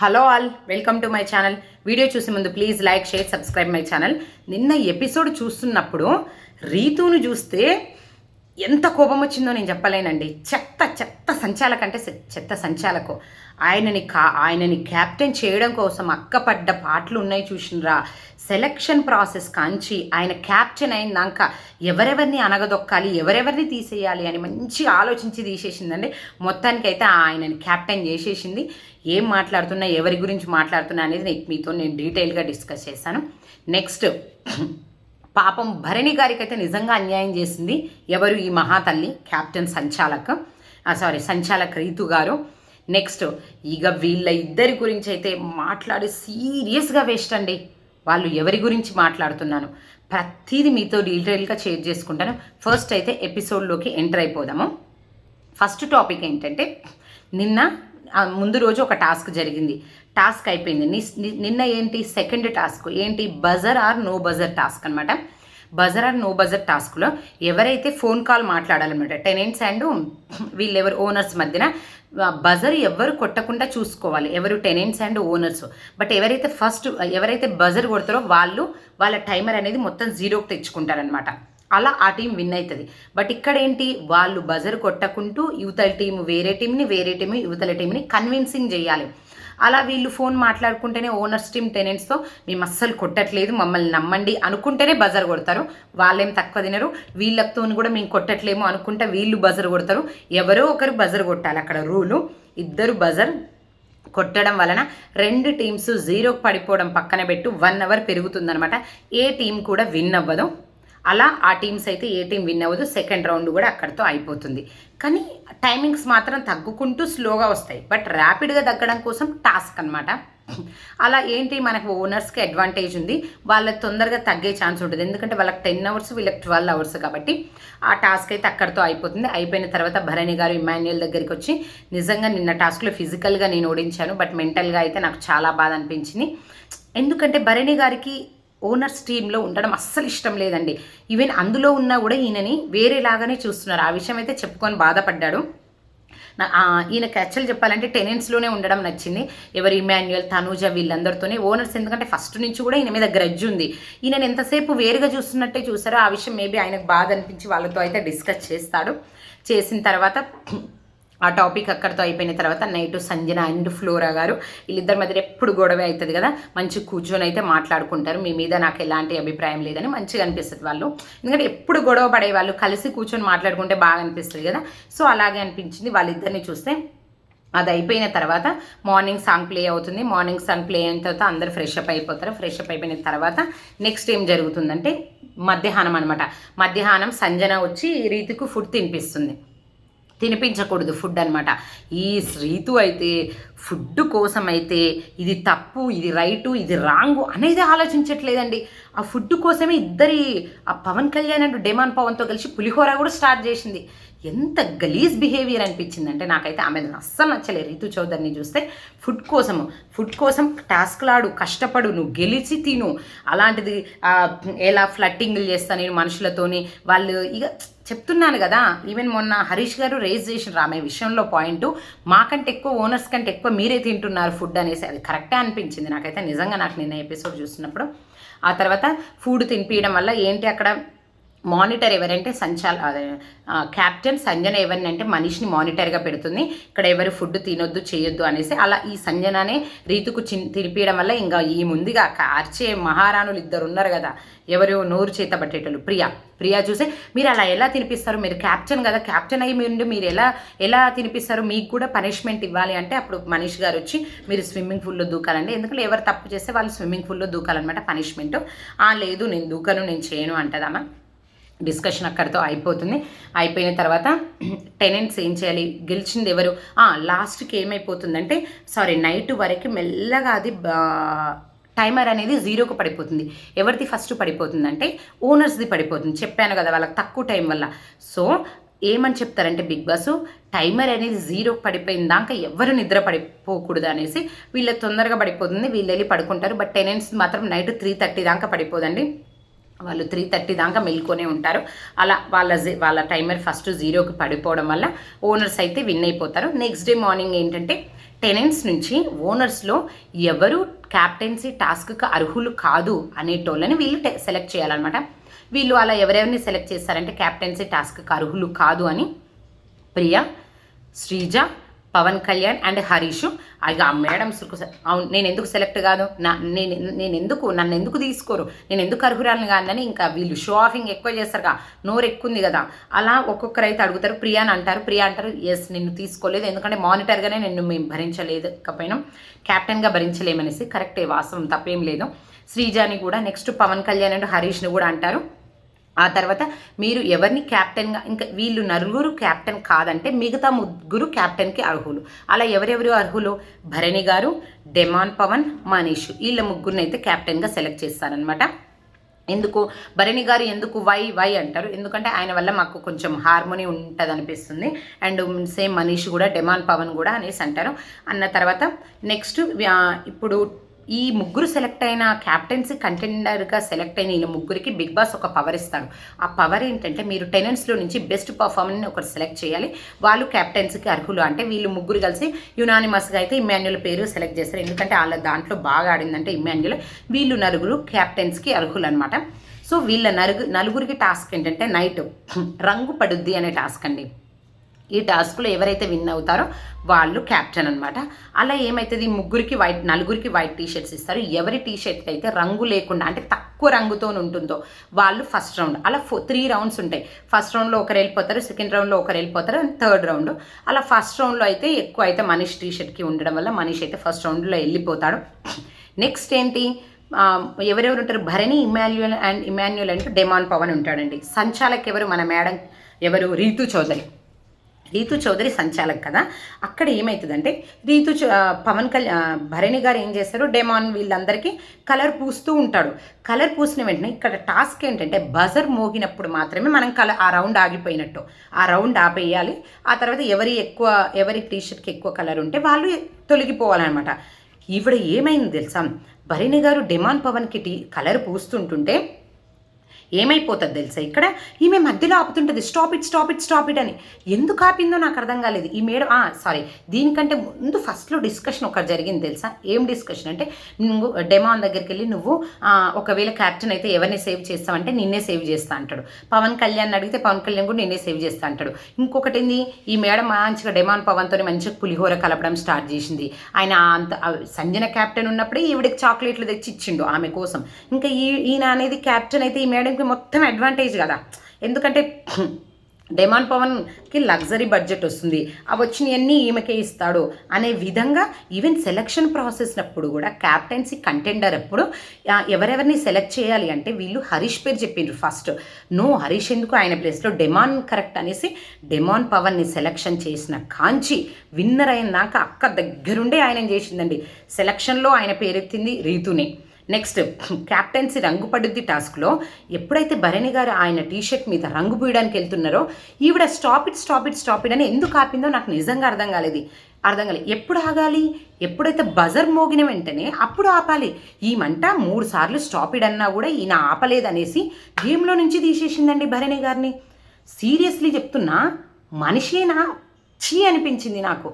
Hello all welcome to my channel. Video చూసే ముందు please like share subscribe my channel. నిన్న episode చూస్తున్నప్పుడు రీతును చూస్తే ఎంత కోపం వచ్చిందో నేను చెప్పలేనండి. చెత్త చెత్త సంచాలకంటే చెత్త సంచాలకు. ఆయనని కా ఆయనని క్యాప్టెన్ చేయడం కోసం అక్కపడ్డ పాటలు ఉన్నాయి చూసినరా. సెలక్షన్ ప్రాసెస్ కాంచి ఆయన క్యాప్టెన్ అయినాక ఎవరెవరిని అనగదొక్కాలి ఎవరెవరిని తీసేయాలి అని మంచి ఆలోచించి తీసేసిందండి. మొత్తానికైతే ఆయనని క్యాప్టెన్ చేసేసింది. ఏం మాట్లాడుతున్నా ఎవరి గురించి మాట్లాడుతున్నా అనేది నేను మీతో నేను డీటెయిల్గా డిస్కస్ చేశాను. నెక్స్ట్ పాపం భరణి గారికి అయితే నిజంగా అన్యాయం చేసింది. ఎవరు? ఈ మహాతల్లి క్యాప్టెన్ సంచాలక్. సారీ సంచాలక్ రీతు గారు. నెక్స్ట్ ఇక వీళ్ళ ఇద్దరి గురించి అయితే మాట్లాడి సీరియస్గా వేస్ట్ అండి. వాళ్ళు ఎవరి గురించి మాట్లాడుతున్నాను? ప్రతిదీ మీతో డీటెయిల్గా షేర్ చేసుకుంటాను. ఫస్ట్ అయితే ఎపిసోడ్లోకి ఎంటర్ అయిపోదాము. ఫస్ట్ టాపిక్ ఏంటంటే నిన్న ముందు రోజు ఒక టాస్క్ జరిగింది. టాస్క్ అయిపోయింది. ని- నిన్న ఏంటి? Second task. ఏంటి? Buzzer or no buzzer task అనమాట బజర్ ఆర్ నో బజర్ టాస్క్లో ఎవరైతే ఫోన్ కాల్ మాట్లాడాలన్నమాట టెనెంట్స్ అండ్ వీళ్ళెవరు ఓనర్స్ మధ్యన బజర్ ఎవరు కొట్టకుండా చూసుకోవాలి. ఎవరు? Tenants and owners. బట్ ఎవరైతే ఫస్ట్ ఎవరైతే బజర్ కొడతారో వాళ్ళు వాళ్ళ టైమర్ అనేది మొత్తం జీరోకి తెచ్చుకుంటారనమాట అలా ఆ టీం విన్ అవుతుంది బట్ ఇక్కడ ఏంటి వాళ్ళు బజర్ కొట్టకుంటూ యువతల టీం వేరే టీంని వేరే టీం యువతల టీంని కన్విన్సింగ్ చేయాలి. అలా వీళ్ళు ఫోన్ మాట్లాడుకుంటేనే ఓనర్స్ టీం టెనెంట్స్తో మేము అస్సలు కొట్టట్లేదు మమ్మల్ని నమ్మండి అనుకుంటేనే బజర్ కొడతారు. వాళ్ళేం తక్కువ తినరు. వీళ్ళతో కూడా మేము కొట్టట్లేము అనుకుంటే వీళ్ళు బజర్ కొడతారు. ఎవరో ఒకరు బజర్ కొట్టాలి. అక్కడ రూలు ఇద్దరు బజర్ కొట్టడం వలన రెండు టీమ్స్ జీరోకి పడిపోవడం పక్కన పెట్టు వన్ అవర్ పెరుగుతుందనమాట. ఏ టీం కూడా విన్ అవ్వదు. అలా ఆ టీమ్స్ అయితే ఏ టీం విన్ అవ్వదు సెకండ్ రౌండ్ కూడా అక్కడితో అయిపోతుంది. కానీ టైమింగ్స్ మాత్రం తగ్గుకుంటూ స్లోగా వస్తాయి. బట్ ర్యాపిడ్గా తగ్గడం కోసం టాస్క్ అనమాట అలా ఏంటి మనకు ఓనర్స్కి అడ్వాంటేజ్ ఉంది? వాళ్ళకి తొందరగా తగ్గే ఛాన్స్ ఉంటుంది. ఎందుకంటే వాళ్ళకి టెన్ అవర్స్ వీళ్ళకి ట్వెల్వ్ అవర్స్ కాబట్టి ఆ టాస్క్ అయితే అక్కడితో అయిపోతుంది. అయిపోయిన తర్వాత భరణి గారు ఇమాన్యుయల్ దగ్గరికి వచ్చి నిజంగా నిన్న టాస్క్లో ఫిజికల్గా నేను ఓడించాను బట్ మెంటల్గా అయితే నాకు చాలా బాధ అనిపించింది. ఎందుకంటే భరణి గారికి ఓనర్స్ టీంలో ఉండడం అస్సలు ఇష్టం లేదండి. ఈవెన్ అందులో ఉన్నా కూడా ఈయనని వేరేలాగానే చూస్తున్నారు. ఆ విషయం అయితే చెప్పుకొని బాధపడ్డాడు. ఈయన ఆ, ఈయనకి యాక్చువల్ చెప్పాలంటే టెనెంట్స్లోనే ఉండడం నచ్చింది. ఎవరు ఇమాన్యుయల్ తనూజ వీళ్ళందరితోనే ఓనర్స్. ఎందుకంటే ఫస్ట్ నుంచి కూడా ఈయన మీద గ్రడ్జ్ ఉంది. ఈయన ఎంతసేపు వేరుగా చూస్తున్నట్టే చూసారో ఆ విషయం మేబీ ఆయనకు బాధ అనిపించి వాళ్ళతో అయితే డిస్కస్ చేస్తాడు. చేసిన తర్వాత ఆ టాపిక్ అక్కడితో అయిపోయిన తర్వాత నైట్ సంజన అండ్ ఫ్లోరా గారు వీళ్ళిద్దరి మధ్య ఎప్పుడు గొడవ అవుతుంది కదా మంచి కూర్చొని అయితే మాట్లాడుకుంటారు. మీ మీద నాకు ఎలాంటి అభిప్రాయం లేదని మంచిగా అనిపిస్తుంది వాళ్ళు. ఎందుకంటే ఎప్పుడు గొడవ పడే వాళ్ళు కలిసి కూర్చొని మాట్లాడుకుంటే బాగా అనిపిస్తుంది కదా. సో అలాగే అనిపించింది వాళ్ళిద్దరిని చూస్తే. అది అయిపోయిన తర్వాత మార్నింగ్ సాంగ్ ప్లే అవుతుంది. మార్నింగ్ సాంగ్ ప్లే అయిన తర్వాత అందరు ఫ్రెష్ అప్ అయిపోతారు. ఫ్రెష్ అప్ అయిపోయిన తర్వాత నెక్స్ట్ ఏం జరుగుతుందంటే మధ్యాహ్నం అనమాట మధ్యాహ్నం సంజన వచ్చి రీతికు ఫుడ్ తినిపిస్తుంది. తినిపించకూడదు ఫుడ్ అనమాట ఈ రీతు అయితే ఫుడ్ కోసం అయితే ఇది తప్పు ఇది రైటు ఇది రాంగు అనేది ఆలోచించట్లేదండి. ఆ ఫుడ్ కోసమే ఇద్దరి ఆ పవన్ కళ్యాణ్ అండ్ డెమాన్ పవన్తో కలిసి పులిహోర కూడా స్టార్ట్ చేసింది. ఎంత గలీజ్ బిహేవియర్ అనిపించింది అంటే నాకైతే ఆమె అస్సలు నచ్చలేదు రీతు చౌదరిని చూస్తే. ఫుడ్ కోసము ఫుడ్ కోసం టాస్క్లాడు కష్టపడు నువ్వు గెలిచి తిను. అలాంటిది ఎలా ఫ్లట్టింగ్లు చేస్తా నేను మనుషులతోని వాళ్ళు ఇక చెప్తున్నాను కదా. ఈవెన్ మొన్న హరీష్ గారు రేజ్ చేసిన ఆమె విషయంలో పాయింట్ మాకంటే ఎక్కువ ఓనర్స్ కంటే ఎక్కువ మీరే తింటున్నారు ఫుడ్ అనేసి. అది కరెక్టే అనిపించింది. నాకైతే నిజంగా నాకు నిన్న ఎపిసోడ్ చూసినప్పుడు ఆ తర్వాత ఫుడ్ తినిపించడం వల్ల ఏంటి అక్కడ మానిటర్ ఎవరంటే సంచాల క్యాప్టెన్ సంజన ఎవరిని అంటే మనిషిని మానిటర్గా పెడుతుంది. ఇక్కడ ఎవరు ఫుడ్ తినొద్దు చేయొద్దు అనేసి అలా ఈ సంజననే రీతుకు చి తినిపించడం వల్ల ఇంకా ఈ ముందుగా కార్చే మహారాణులు ఇద్దరు ఉన్నారు కదా. ఎవరు నోరు చేత పట్టేటోళ్ళు? ప్రియా. ప్రియా చూసే మీరు అలా ఎలా తినిపిస్తారు? మీరు క్యాప్టెన్ కదా క్యాప్టెన్ అయ్యి మీరు మీరు ఎలా ఎలా తినిపిస్తారు? మీకు కూడా పనిష్మెంట్ ఇవ్వాలి అంటే అప్పుడు మనీష్ గారు వచ్చి మీరు స్విమ్మింగ్ పూల్లో దూకాలండి. ఎందుకంటే ఎవరు తప్పు చేస్తే వాళ్ళు స్విమ్మింగ్ పూల్లో దూకాలన్నమాట పనిష్మెంట్. ఆ లేదు నేను దూకను నేను చేయను అంటదమ్మా. డిస్కషన్ అక్కడితో అయిపోతుంది. అయిపోయిన తర్వాత టెనెంట్స్ ఏం చేయాలి? గెలిచింది ఎవరు? లాస్ట్కి ఏమైపోతుందంటే సారీ నైట్ వరకు మెల్లగా అది బా- టైమర్ అనేది జీరోకి పడిపోతుంది. ఎవరిది ఫస్ట్ పడిపోతుందంటే ఓనర్స్ది పడిపోతుంది. చెప్పాను కదా వాళ్ళకి తక్కువ టైం వల్ల. సో ఏమని చెప్తారంటే బిగ్ బాస్ టైమర్ అనేది జీరోకి పడిపోయిన దాకా ఎవరు నిద్ర పడిపోకూడదు అనేసి వీళ్ళ తొందరగా పడిపోతుంది. వీళ్ళు వెళ్ళి పడుకుంటారు. బట్ టెనెంట్స్ మాత్రం నైట్ త్రీ థర్టీ దాకా పడిపోదండి. వాళ్ళు త్రీ థర్టీ దాకా మెల్కొనే ఉంటారు. అలా వాళ్ళ వాళ్ళ టైమర్ ఫస్ట్ జీరోకి పడిపోవడం వల్ల ఓనర్స్ అయితే విన్ అయిపోతారు. నెక్స్ట్ డే మార్నింగ్ ఏంటంటే టెనెంట్స్ నుంచి ఓనర్స్లో ఎవరు క్యాప్టెన్సీ టాస్క్కి అర్హులు కాదు అనేటోళ్ళని వీళ్ళు సెలెక్ట్ చేయాలన్నమాట. వీళ్ళు అలా ఎవరెవరిని సెలెక్ట్ చేస్తారంటే క్యాప్టెన్సీ టాస్క్కి అర్హులు కాదు అని ప్రియా శ్రీజ పవన్ కళ్యాణ్ అండ్ హరీష్. ఇక ఆ మేడం అవును నేను ఎందుకు సెలెక్ట్ కాదు నా నేను నేను ఎందుకు నన్ను ఎందుకు తీసుకోరు? నేను ఎందుకు అర్హురాలను కాదని ఇంకా వీళ్ళు షో ఆఫింగ్ ఎక్కువ చేస్తారుగా. నోరు ఎక్కుంది కదా. అలా ఒక్కొక్కరు అయితే అడుగుతారు ప్రియా అని అంటారు ప్రియా అంటారు ఎస్ నిన్ను తీసుకోలేదు. ఎందుకంటే మానిటర్గానే నిన్ను మేము భరించలేకపోయినాం క్యాప్టెన్గా భరించలేమనేసి కరెక్టే వాస్తవం తప్పేం లేదు. శ్రీజాని కూడా నెక్స్ట్ పవన్ కళ్యాణ్ అండ్ హరీష్ని కూడా అంటారు. ఆ తర్వాత మీరు ఎవరిని క్యాప్టెన్గా ఇంకా వీళ్ళు నలుగురు క్యాప్టెన్ కాదంటే మిగతా ముగ్గురు క్యాప్టెన్కి అర్హులు. అలా ఎవరెవరు అర్హులు? భరణి గారు డెమాన్ పవన్ మనీష్. వీళ్ళ ముగ్గురిని అయితే క్యాప్టెన్గా సెలెక్ట్ చేస్తారనమాట ఎందుకు? భరణి గారు ఎందుకు వై వై అంటారు? ఎందుకంటే ఆయన వల్ల మాకు కొంచెం హార్మోని ఉంటుంది అనిపిస్తుంది అండ్ సేమ్ మనీష్ కూడా డెమాన్ పవన్ కూడా అనేసి అంటారు. అన్న తర్వాత నెక్స్ట్ ఇప్పుడు ఈ ముగ్గురు సెలెక్ట్ అయిన క్యాప్టెన్సీ కంటెండర్గా సెలెక్ట్ అయిన ఈ ముగ్గురికి బిగ్ బాస్ ఒక పవర్ ఇస్తాడు. ఆ పవర్ ఏంటంటే మీరు టెనెంట్స్లో నుంచి బెస్ట్ పర్ఫార్మెన్స్ ఒకరు సెలెక్ట్ చేయాలి. వాళ్ళు క్యాప్టెన్సీకి అర్హులు అంటే వీళ్ళు ముగ్గురు కలిసి యునానిమస్గా అయితే ఇమాన్యుల్ పేరు సెలెక్ట్ చేస్తారు. ఎందుకంటే వాళ్ళ దాంట్లో బాగా ఆడిందంటే ఇమాన్యుల్ వీళ్ళు నలుగురు క్యాప్టెన్స్కి అర్హులు అనమాట సో వీళ్ళ నలుగు నలుగురికి టాస్క్ ఏంటంటే నైట్. రంగు పడుద్ది అనే టాస్క్ అండి. ఈ టాస్క్లో ఎవరైతే విన్ అవుతారో వాళ్ళు క్యాప్టెన్ అనమాట అలా ఏమవుతుంది ముగ్గురికి వైట్ నలుగురికి వైట్ టీషర్ట్స్ ఇస్తారు. ఎవరి టీషర్ట్ అయితే రంగు లేకుండా అంటే తక్కువ రంగుతో ఉంటుందో వాళ్ళు ఫస్ట్ రౌండ్ అలా ఫో త్రీ రౌండ్స్ ఉంటాయి. ఫస్ట్ రౌండ్లో ఒకరు వెళ్ళిపోతారు సెకండ్ రౌండ్లో ఒకరు వెళ్ళిపోతారు అండ్ థర్డ్ రౌండ్. అలా ఫస్ట్ రౌండ్లో అయితే ఎక్కువ అయితే మనీష్ టీషర్ట్కి ఉండడం వల్ల మనీష్ అయితే ఫస్ట్ రౌండ్లో వెళ్ళిపోతాడు. నెక్స్ట్ ఏంటి? ఎవరెవరు ఉంటారు? భరణి ఇమాన్యుయల్ అండ్ ఇమాన్యుయల్ అంటే డెమాన్ పవన్ ఉంటాడండి. సంచాలక్ ఎవరు మన మేడం ఎవరు? రీతు చౌదరి. రీతు చౌదరి సంచాలక్ కదా. అక్కడ ఏమవుతుందంటే రీతు పవన్ కళ్యాణ్ భరణి గారు ఏం చేస్తారు? డెమాన్ వీళ్ళందరికీ కలర్ పూస్తూ ఉంటాడు. కలర్ పూసిన వెంటనే ఇక్కడ టాస్క్ ఏంటంటే బజర్ మోగినప్పుడు మాత్రమే మనం కలర్ ఆ రౌండ్ ఆగిపోయినట్టు. ఆ రౌండ్ ఆపేయాలి. ఆ తర్వాత ఎవరి ఎక్కువ ఎవరి టీషర్ట్కి ఎక్కువ కలర్ ఉంటే వాళ్ళు తొలగిపోవాలన్నమాట. ఈవిడ ఏమైంది తెలుసా? భరణి గారు డెమాన్ పవన్కి టీ కలర్ పూస్తుంటుంటే ఏమైపోతుంది తెలుసా ఇక్కడ? ఈమె మధ్యలో ఆపుతుంటుంది stop it stop it stop it అని. ఎందుకు ఆపిందో నాకు అర్థం కాలేదు. ఈ మేడం సారీ దీనికంటే ముందు ఫస్ట్లో డిస్కషన్ ఒకటి జరిగింది తెలుసా? ఏం డిస్కషన్ అంటే నువ్వు డెమాన్ దగ్గరికి వెళ్ళి నువ్వు ఒకవేళ క్యాప్టెన్ అయితే ఎవరిని సేవ్ చేస్తావంటే నిన్నే సేవ్ చేస్తా అంటాడు. పవన్ కళ్యాణ్ అడిగితే పవన్ కళ్యాణ్ కూడా నిన్నే సేవ్ చేస్తా అంటాడు. ఇంకొకటి ఏంది? ఈ మేడం మంచిగా డెమాన్ పవన్తో మంచిగా పులిహోర కలపడం స్టార్ట్ చేసింది. ఆయన అంత సంజన క్యాప్టెన్ ఉన్నప్పుడే ఈవిడకి చాక్లెట్లు తెచ్చి ఇచ్చిండు ఆమె కోసం. ఇంకా ఈ ఈయన అనేది క్యాప్టెన్ అయితే ఈ మేడం ఈమెకి మొత్తం అడ్వాంటేజ్ కదా. ఎందుకంటే డెమాన్ పవన్కి లగ్జరీ బడ్జెట్ వస్తుంది. అవి వచ్చినవన్నీ ఈమెకే ఇస్తాడు. అనే విధంగా ఈవెన్ సెలక్షన్ ప్రాసెస్ అప్పుడు కూడా క్యాప్టెన్సీ కంటెండర్ అప్పుడు ఎవరెవరిని సెలెక్ట్ చేయాలి అంటే వీళ్ళు హరీష్ పేరు చెప్పిండ్రు ఫస్ట్ నో హరీష్ ఎందుకు ఆయన ప్లేస్లో డెమాన్ కరెక్ట్ అనేసి డెమాన్ పవన్ని సెలక్షన్ చేసిన కాంచి విన్నర్ అయినాక అక్క దగ్గరుండే ఆయన చేసిందండి. సెలక్షన్లో ఆయన పేరెత్తింది రీతునే. నెక్స్ట్ క్యాప్టెన్సీ రంగు పడుద్ది టాస్క్లో ఎప్పుడైతే భరణి గారు ఆయన టీషర్ట్ మీద రంగు పూయడానికి వెళ్తున్నారో ఈవిడ stop it stop it stop it అని ఎందుకు ఆపిందో నాకు నిజంగా అర్థం కాలేదు. అర్థం కాలేదు. ఎప్పుడు ఆగాలి? ఎప్పుడైతే బజర్ మోగిన వెంటనే అప్పుడు ఆపాలి. ఈ మంట మూడు సార్లు స్టాప్ ఇడ్ అన్నా కూడా ఈయన ఆపలేదనేసి గేమ్లో నుంచి తీసేసిందండి భరణి గారిని. సీరియస్లీ చెప్తున్నా మనిషేనా? చీ అనిపించింది నాకు.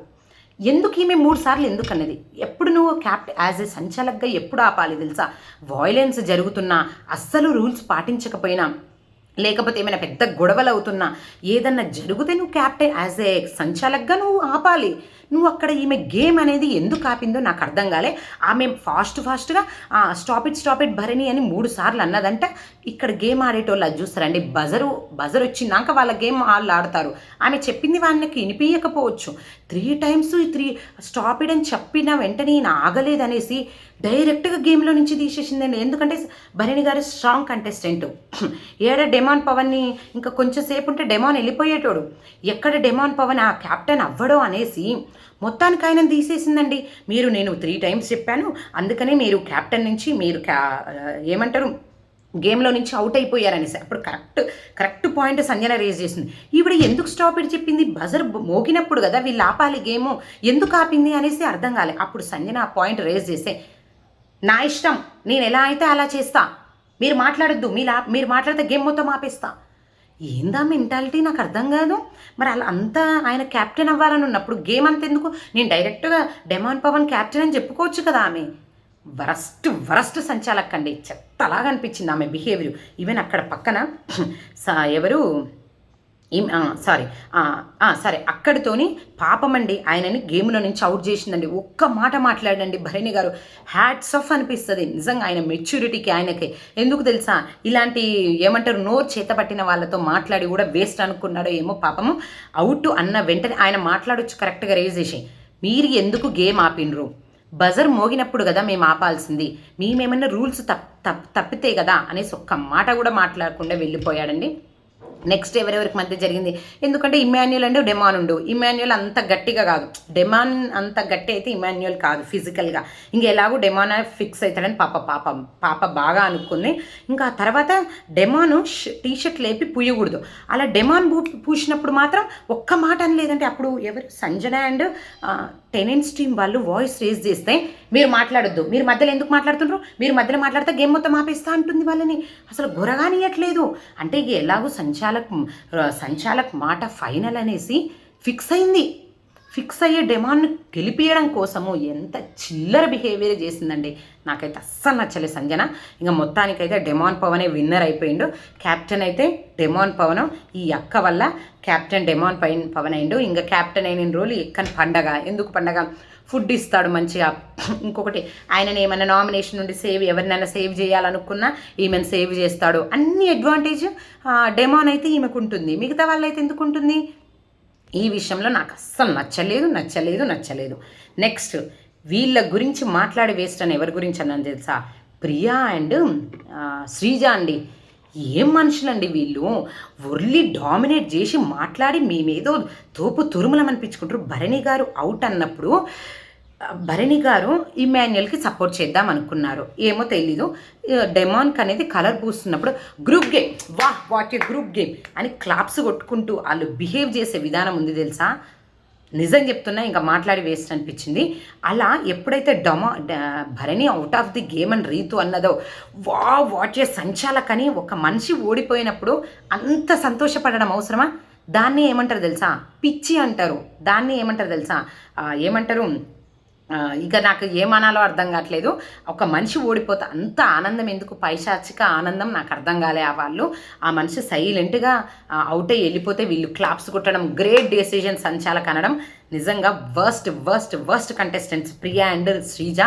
ఎందుకు ఈమె మూడు సార్లు ఎందుకు అన్నది? ఎప్పుడు నువ్వు క్యాప్ట్ యాజ్ ఏ సంచాలక్గా ఎప్పుడు ఆపాలి తెలుసా? వాయిలెన్స్ జరుగుతున్నా అస్సలు రూల్స్ పాటించకపోయినా లేకపోతే ఏమైనా పెద్ద గొడవలు అవుతున్నా ఏదన్నా జరిగితే నువ్వు క్యాప్టెన్ యాజ్ ఏ సంచాలక్గా నువ్వు ఆపాలి. నువ్వు అక్కడ ఈమె గేమ్ అనేది ఎందుకు ఆపిందో నాకు అర్థం కాలే. ఆమె ఫాస్ట్ ఫాస్ట్గా stop it stop it Bharani అని మూడు సార్లు అన్నదంట. ఇక్కడ గేమ్ ఆడేటోళ్ళు అది చూస్తారండి. బజరు బజర్ వచ్చిందాక వాళ్ళ గేమ్ వాళ్ళు ఆడతారు. ఆమె చెప్పింది వాళ్ళకి వినిపించకపోవచ్చు three times three stop it అని చెప్పిన వెంటనే ఈయన ఆగలేదనేసి డైరెక్ట్గా గేమ్లో నుంచి తీసేసిందండి. ఎందుకంటే భరణి గారు స్ట్రాంగ్ కంటెస్టెంట్. ఏడ డెమాన్ పవన్ని ఇంకా కొంచెం సేపు ఉంటే డెమాన్ వెళ్ళిపోయేటోడు. ఎక్కడ డెమాన్ పవన్ ఆ క్యాప్టెన్ అవ్వడో అనేసి మొత్తానికి ఆయన తీసేసిందండి. మీరు నేను త్రీ టైమ్స్ చెప్పాను. అందుకనే మీరు క్యాప్టెన్ నుంచి మీరు క్యా ఏమంటారు గేమ్లో నుంచి అవుట్ అయిపోయారనేసి. అప్పుడు correct correct point Sanjana raise చేసింది. ఈవిడ ఎందుకు స్టాప్ ఇట్ చెప్పింది? బజర్ మోగినప్పుడు కదా వీళ్ళు ఆపాలి గేము ఎందుకు ఆపింది అనేసి అర్థం కాలే. అప్పుడు సంజన ఆ పాయింట్ రేజ్ చేసే నా ఇష్టం నేను ఎలా అయితే అలా చేస్తా మీరు మాట్లాడద్దు మీ లా మీరు మాట్లాడితే గేమ్ మొత్తం ఆపేస్తా. ఏందా మెంటాలిటీ నాకు అర్థం కాదు. మరి అలా అంతా ఆయన క్యాప్టెన్ అవ్వాలని ఉన్నప్పుడు గేమ్ అంత ఎందుకు? నేను డైరెక్ట్గా డెమాన్ పవన్ క్యాప్టెన్ అని చెప్పుకోవచ్చు కదా ఆమె. వరస్ట్ వరస్ట్ సంచాలకండి చెత్తలాగా అనిపించింది ఆమె బిహేవియర్ ఈవెన్ అక్కడ పక్కన స- ఎవరు? సారీ సరే అక్కడితోని పాపమండి ఆయనని గేమ్లో నుంచి అవుట్ చేసిందండి. ఒక్క మాట మాట్లాడండి భరణి గారు. హ్యాట్స్ ఆఫ్ అనిపిస్తుంది. నిజంగా ఆయన మెచ్యూరిటీకి ఆయనకి. ఎందుకు తెలుసా? ఇలాంటి ఏమంటారు? నోరు చేత పట్టిన వాళ్ళతో మాట్లాడి కూడా వేస్ట్ అనుకున్నాడో ఏమో పాపము. అవుట్ అన్న వెంటనే ఆయన మాట్లాడొచ్చు. కరెక్ట్గా రేజ్ చేసి మీరు ఎందుకు గేమ్ ఆపిండ్రు? బజర్ మోగినప్పుడు కదా మేము ఆపాల్సింది. మేమేమైనా రూల్స్ తప్ తప్ తప్పితే కదా అనేసి ఒక్క మాట కూడా మాట్లాడకుండా వెళ్ళిపోయాడండి. నెక్స్ట్ ఎవరెవరికి మధ్య జరిగింది? ఎందుకంటే ఇమాన్యుల్ అంటే డెమాన్ ఉండు. ఇమాన్యుల్ అంత గట్టిగా కాదు. డెమాన్ అంత గట్టి అయితే ఇమాన్యుల్ కాదు ఫిజికల్గా ఇంకా ఎలాగో డెమాన్ ఫిక్స్ అవుతాడని పాప పాప. పాప బాగా అనుకుంది. ఇంకా ఆ తర్వాత డెమాను టీ షర్ట్ లేపి పూయకూడదు. అలా డెమాన్ బూ పూసినప్పుడు మాత్రం ఒక్క మాట అని లేదంటే అప్పుడు ఎవరు? సంజన అండ్ టెనెన్స్ టీం వాళ్ళు వాయిస్ రేజ్ చేస్తే మీరు మాట్లాడొద్దు. మీరు మధ్యలో ఎందుకు మాట్లాడుతుండ్రు? మీరు మధ్యలో మాట్లాడితే గేమ్ మొత్తం ఆపేస్తా అంటుంది వాళ్ళని. అసలు గురగానియట్లేదు. అంటే ఇక ఎలాగో సంచాలక్ సంచాలక్ మాట ఫైనల్ అనేసి ఫిక్స్ అయింది. ఫిక్స్ అయ్యే డెమాండ్ని గెలిపించడం కోసము ఎంత చిల్లర బిహేవియర్ చేసిందండి. నాకైతే అస్సలు నచ్చలే సంజన. ఇంకా మొత్తానికైతే డెమాన్ పవనే విన్నర్ అయిపోయిండు. క్యాప్టెన్ అయితే డెమాన్ పవన్. ఈ అక్క వల్ల క్యాప్టెన్ డెమాన్ పైన పవన్ అయిండు ఇంకా క్యాప్టెన్ అయిన రోజులు ఎక్కని పండగ. ఎందుకు పండగ? ఫుడ్ ఇస్తాడు మంచిగా. ఇంకొకటి ఆయనని ఏమైనా నామినేషన్ నుండి సేవ్ ఎవరినైనా సేవ్ చేయాలనుకున్నా ఈమెను సేవ్ చేస్తాడు. అన్ని అడ్వాంటేజ్ డెమోన్ అయితే ఈమెకు ఉంటుంది. మిగతా వాళ్ళైతే ఎందుకు ఉంటుంది? ఈ విషయంలో నాకు అస్సలు నచ్చలేదు నచ్చలేదు నచ్చలేదు. నెక్స్ట్ వీళ్ళ గురించి మాట్లాడి వేస్ట్ అని ఎవరి గురించి అన్నది తెలుసా? ప్రియా అండ్ శ్రీజ అండి. ఏం మనుషులండి వీళ్ళు? ఉర్లి డామినేట్ చేసి మాట్లాడి మేమేదో తోపు తురుములం అనిపించుకుంటారు భరణి గారు అవుట్ అన్నప్పుడు భరణి గారు ఇమాన్యుయల్కి సపోర్ట్ చేద్దాం అనుకున్నారు. ఏమో తెలీదు. డెమాన్క్ అనేది కలర్ పూస్తున్నప్పుడు గ్రూప్ గేమ్ వాహ్ వాట్ ఏ గ్రూప్ గేమ్ అని క్లాప్స్ కొట్టుకుంటూ వాళ్ళు బిహేవ్ చేసే విధానం ఉంది తెలుసా? నిజం చెప్తున్నా ఇంకా మాట్లాడి వేస్ట్ అనిపించింది. అలా ఎప్పుడైతే డమా Bharani out of the game అని రీతు అన్నదో వా వాట్ ఏ సంచాలకని ఒక మనిషి ఓడిపోయినప్పుడు అంత సంతోషపడడం అవసరమా? దాన్ని ఏమంటారు తెలుసా? పిచ్చి అంటారు. దాన్ని ఏమంటారు తెలుసా? ఏమంటారు? ఇక నాకు ఏమనాలో అర్థం కావట్లేదు. ఒక మనిషి ఓడిపోతే అంత ఆనందం ఎందుకు? పైశాచిక ఆనందం నాకు అర్థం కాలే ఆ వాళ్ళు. ఆ మనిషి సైలెంట్గా అవుట్ అయ్యి వెళ్ళిపోతే వీళ్ళు క్లాప్స్ కొట్టడం గ్రేట్ డెసిజన్ సంచాలక అనడం నిజంగా worst worst worst contestants Priya and Sreeja.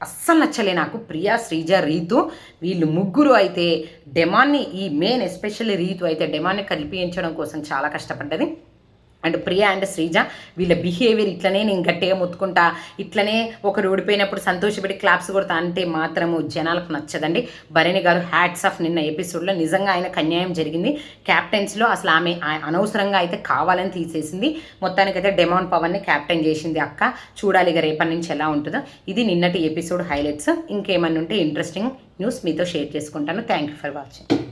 అస్సలు నచ్చలే నాకు ప్రియా శ్రీజ రీతు. వీళ్ళు ముగ్గురు అయితే డెమాన్ని ఈ మెయిన్ ఎస్పెషల్లీ రీతు అయితే డెమాన్ని కల్పించడం కోసం చాలా కష్టపడ్డది. అండ్ ప్రియా అండ్ శ్రీజ వీళ్ళ బిహేవియర్ ఇట్లనే నేను గట్టిగా ముత్తుకుంటా. ఇట్లనే ఒకరు ఓడిపోయినప్పుడు సంతోషపడి క్లాప్స్ కొడతా అంటే మాత్రము జనాలకు నచ్చదండి. భరణి గారు హ్యాట్స్ ఆఫ్ నిన్న ఎపిసోడ్లో నిజంగా ఆయనకు అన్యాయం జరిగింది. క్యాప్టెన్స్లో అసలు ఆమె అనవసరంగా అయితే కావాలని తీసేసింది. మొత్తానికైతే డెమాన్ పవన్ని క్యాప్టెన్ చేసింది అక్క. చూడాలి ఇక రేపటి నుంచి ఎలా ఉంటుందో. ఇది నిన్నటి ఎపిసోడ్ హైలైట్స్ ఇంకేమన్నా ఉంటే ఇంట్రెస్టింగ్ న్యూస్ మీతో షేర్ చేసుకుంటాను. Thank you for watching